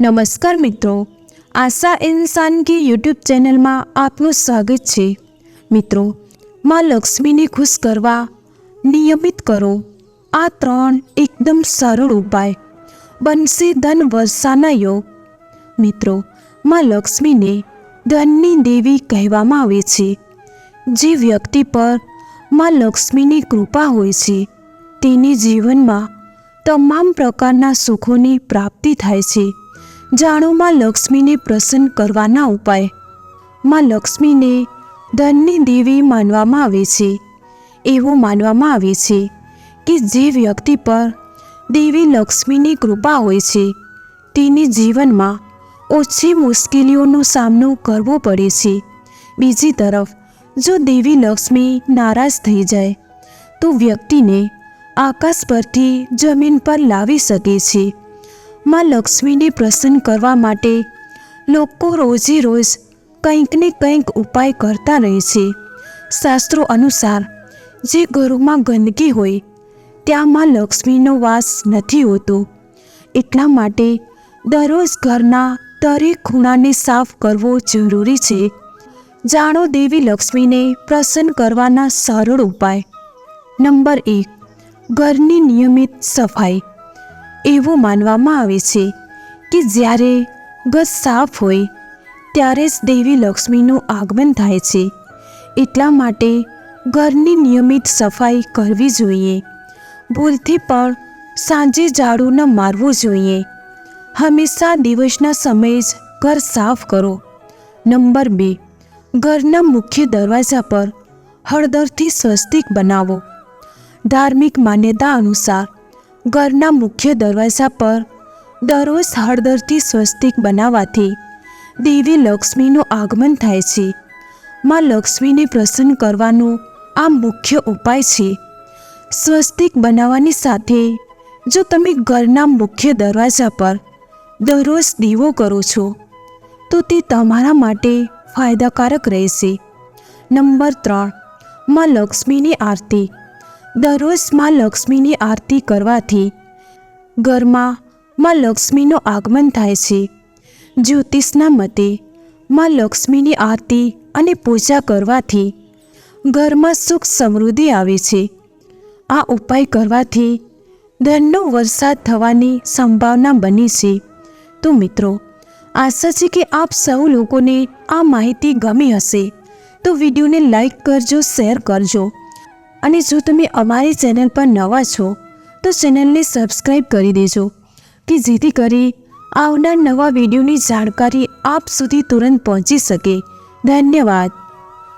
નમસ્કાર મિત્રો. આશા ઇન્સાન કી યુટ્યુબ ચેનલમાં આપનું સ્વાગત છે. મિત્રો, માં લક્ષ્મીને ખુશ કરવા નિયમિત કરો. આ ત્રણ એકદમ સરળ ઉપાય. બનશે ધન વર્ષાના યોગ મિત્રો, માં લક્ષ્મીને ધનની દેવી કહેવામાં આવે છે. જે વ્યક્તિ પરમાં લક્ષ્મીની કૃપા હોય છે, તેની જીવનમાં તમામ પ્રકારના સુખોની પ્રાપ્તિ થાય છે. જાણો માં લક્ષ્મીને પ્રસન્ન કરવાના ઉપાય. માં લક્ષ્મીને ધનની દેવી માનવામાં આવે છે. એવું માનવામાં આવે છે કે જે વ્યક્તિ પર દેવી લક્ષ્મીની કૃપા હોય છે, તેની જીવનમાં ઓછી મુશ્કેલીઓનો સામનો કરવો પડે છે. બીજી તરફ, જો દેવી લક્ષ્મી નારાજ થઈ જાય, તો વ્યક્તિને આકાશ પરથી જમીન પર લાવી શકે છે. માં લક્ષ્મીને પ્રસન્ન કરવા માટે લોકો રોજે રોજ કંઈક ને કંઈક ઉપાય કરતા રહે છે. શાસ્ત્રો અનુસાર, જે ઘરોમાં ગંદકી હોય ત્યાં માં લક્ષ્મીનો વાસ નથી હોતો. એટલા માટે દરરોજ ઘરના દરેક ખૂણાને સાફ કરવો જરૂરી છે. જાણો દેવી લક્ષ્મીને પ્રસન્ન કરવાના સરળ ઉપાય. નંબર એક, ઘરની નિયમિત સફાઈ. એવું માનવામાં આવે છે કે જ્યારે ઘર સાફ હોય, ત્યારે જ દેવી લક્ષ્મીનું આગમન થાય છે. એટલા માટે ઘરની નિયમિત સફાઈ કરવી જોઈએ. ભૂલથી પણ સાંજે ઝાડુ ન મારવું જોઈએ. હંમેશા દિવસના સમયે જ ઘર સાફ કરો. નંબર બે, ઘરના મુખ્ય દરવાજા પર હળદરથી સ્વસ્તિક બનાવો. ધાર્મિક માન્યતા અનુસાર ઘરના મુખ્ય દરવાજા પર દરરોજ હળદરથી સ્વસ્તિક બનાવવાથી દેવી લક્ષ્મીનું આગમન થાય છે. માં લક્ષ્મીને પ્રસન્ન કરવાનો આ મુખ્ય ઉપાય છે. સ્વસ્તિક બનાવવાની સાથે જો તમે ઘરના મુખ્ય દરવાજા પર દરરોજ દીવો કરો છો, તો તે તમારા માટે ફાયદાકારક રહેશે. નંબર ત્રણ, માં લક્ષ્મીની આરતી. દરરોજમાં લક્ષ્મીની આરતી કરવાથી ઘરમાં માં લક્ષ્મીનું આગમન થાય છે. જ્યોતિષના મતે માં લક્ષ્મીની આરતી અને પૂજા કરવાથી ઘરમાં સુખ સમૃદ્ધિ આવે છે. આ ઉપાય કરવાથી ધનનો વરસાદ થવાની સંભાવના બની છે. તો મિત્રો, આશા છે કે આપ સૌ લોકોને આ માહિતી ગમી હશે. તો વિડીયોને લાઈક કરજો, શેર કરજો. અને જો તમે અમારી ચેનલ પર નવા છો, તો ચેનલને સબસ્ક્રાઈબ કરી દેજો, કે જેથી કરી આવનાર નવા વિડીયોની જાણકારી આપ સુધી તુરંત પહોંચી શકે. ધન્યવાદ.